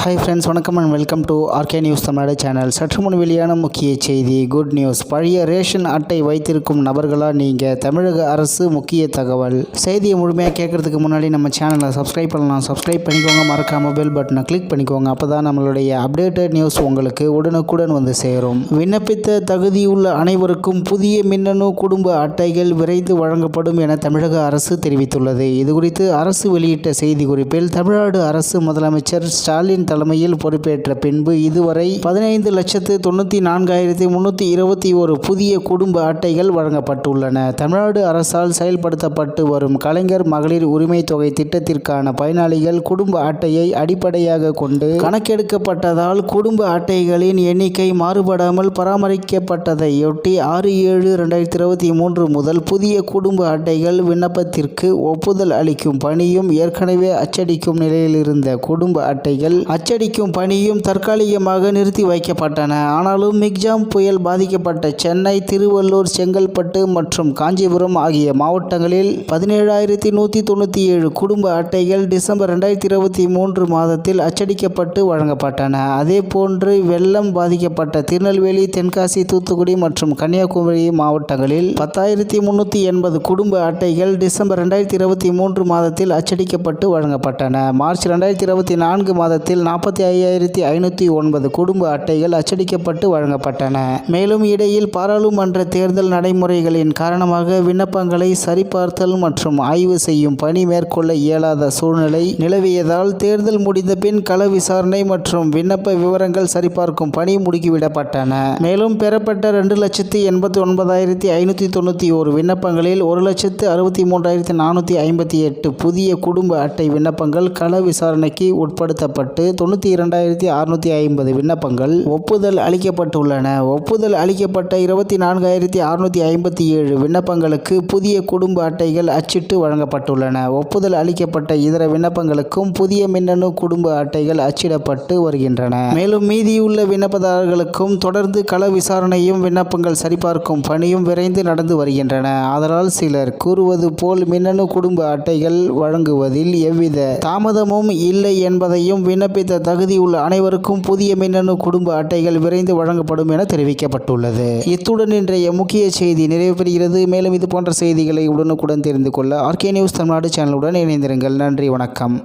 Hi friends வணக்கம் and welcome to RK news Tamil Nadu channel சற்று முன் வெளியான முக்கிய செய்தி குட் நியூஸ் பழைய ரேஷன் அட்டை வைத்திருக்கும் நபர்களாக நீங்கள் தமிழக அரசு முக்கிய தகவல். செய்தியை முழுமையாக கேட்குறதுக்கு முன்னாடி நம்ம சேனலை சப்ஸ்கிரைப் பண்ணலாம். சப்ஸ்கிரைப் பண்ணிக்கோங்க மறக்காம பெல் பட்டனை கிளிக் பண்ணிக்கோங்க. அப்போ தான் நம்மளுடைய அப்டேட்டட் நியூஸ் உங்களுக்கு உடனுக்குடன் வந்து சேரும். விண்ணப்பித்த தகுதியுள்ள அனைவருக்கும் புதிய மின்னணு குடும்ப அட்டைகள் விரைந்து வழங்கப்படும் என தமிழக அரசு தெரிவித்துள்ளது. இதுகுறித்து அரசு வெளியிட்ட செய்தி குறிப்பில் தமிழ்நாடு அரசு முதலமைச்சர் ஸ்டாலின் தலைமையில் பொறுப்பேற்ற பின்பு இதுவரை பதினைந்து லட்சத்து தொண்ணூற்றி நான்காயிரத்தி முன்னூற்றி இருபத்தி ஒரு புதிய குடும்ப அட்டைகள் வழங்கப்பட்டுள்ளன. தமிழ்நாடு அரசால் செயல்படுத்தப்பட்டு வரும் கலைஞர் மகளிர் உரிமை தொகை திட்டத்திற்கான பயனாளிகள் குடும்ப அட்டையை அடிப்படையாக கொண்டு கணக்கெடுக்கப்பட்டதால் குடும்ப அட்டைகளின் எண்ணிக்கை மாறுபடாமல் பராமரிக்கப்பட்டதையொட்டி ஆறு ஏழு ரெண்டாயிரத்தி இருபத்தி மூன்று முதல் புதிய குடும்ப அட்டைகள் விண்ணப்பத்திற்கு ஒப்புதல் அளிக்கும் பணியும் ஏற்கனவே அச்சடிக்கும் நிலையில் இருந்த குடும்ப அட்டைகள் அச்சடிக்கும் பணியும் தற்காலிகமாக நிறுத்தி வைக்கப்பட்டன. ஆனாலும் மிக்ஜாம் புயல் பாதிக்கப்பட்ட சென்னை திருவள்ளூர் செங்கல்பட்டு மற்றும் காஞ்சிபுரம் ஆகிய மாவட்டங்களில் பதினேழாயிரத்தி நூற்றி தொண்ணூற்றி ஏழு குடும்ப அட்டைகள் டிசம்பர் ரெண்டாயிரத்தி இருபத்தி மூன்று மாதத்தில் அச்சடிக்கப்பட்டு வழங்கப்பட்டன. அதே போன்று வெள்ளம் பாதிக்கப்பட்ட திருநெல்வேலி தென்காசி தூத்துக்குடி மற்றும் கன்னியாகுமரி மாவட்டங்களில் பத்தாயிரத்தி முன்னூற்றி எண்பது குடும்ப அட்டைகள் டிசம்பர் ரெண்டாயிரத்தி இருபத்தி மூன்று மாதத்தில் அச்சடிக்கப்பட்டு வழங்கப்பட்டன. மார்ச் ரெண்டாயிரத்தி இருபத்தி நான்கு மாதத்தில் நாற்பத்தி ஐயாயிரத்தி ஐநூற்றி ஒன்பது குடும்ப அட்டைகள் அச்சடிக்கப்பட்டு வழங்கப்பட்டன. மேலும் இடையில் பாராளுமன்ற தேர்தல் நடைமுறைகளின் காரணமாக விண்ணப்பங்களை சரிபார்த்தல் மற்றும் ஆய்வு செய்யும் பணி மேற்கொள்ள இயலாத சூழ்நிலை நிலவியதால் தேர்தல் முடிந்த பின் கள விசாரணை மற்றும் விண்ணப்ப விவரங்கள் சரிபார்க்கும் பணி முடுக்கிவிடப்பட்டன. மேலும் பெறப்பட்ட ரெண்டு லட்சத்தி எண்பத்தி ஒன்பதாயிரத்தி ஐநூற்றி தொண்ணூற்றி ஒரு விண்ணப்பங்களில் ஒரு லட்சத்து அறுபத்தி மூன்றாயிரத்தி நானூற்றி ஐம்பத்தி எட்டு புதிய குடும்ப அட்டை விண்ணப்பங்கள் கள விசாரணைக்கு உட்படுத்தப்பட்டு தொண்ணூற்றி இரண்டாயிரத்தி அறுநூற்றி ஐம்பது விண்ணப்பங்கள் ஒப்புதல் அளிக்கப்பட்டுள்ளன. ஒப்புதல் அளிக்கப்பட்ட இருபத்தி நான்காயிரத்தி அறுநூற்றி ஐம்பத்தி ஏழு விண்ணப்பங்களுக்கு புதிய குடும்ப அட்டைகள் அச்சிட்டு வழங்கப்பட்டுள்ளன. ஒப்புதல் அளிக்கப்பட்ட இதர விண்ணப்பங்களுக்கும் புதிய மின்னணு குடும்ப அட்டைகள் அச்சிடப்பட்டு வருகின்றன. மேலும் மீதியுள்ள விண்ணப்பதாரர்களுக்கும் தொடர்ந்து கள விசாரணையும் விண்ணப்பங்கள் சரிபார்க்கும் பணியும் விரைந்து நடந்து வருகின்றன. ஆதலால் சிலர் கூறுவது போல் மின்னணு குடும்ப அட்டைகள் வழங்குவதில் எவ்வித தாமதமும் இல்லை என்பதையும் விண்ணப்பித்த தகுதியுள்ள அனைவருக்கும் புதிய மின்னணு குடும்ப அட்டைகள் விரைந்து வழங்கப்படும் என தெரிவிக்கப்பட்டுள்ளது. இத்துடன் இன்றைய முக்கிய செய்தி நிறைவு பெறுகிறது மேலும் இது போன்ற செய்திகளை உடனுக்குடன் தெரிந்து கொள்ள ஆர்கே நியூஸ் தமிழ்நாடு சேனலுடன் இணைந்திருங்கள். நன்றி வணக்கம்.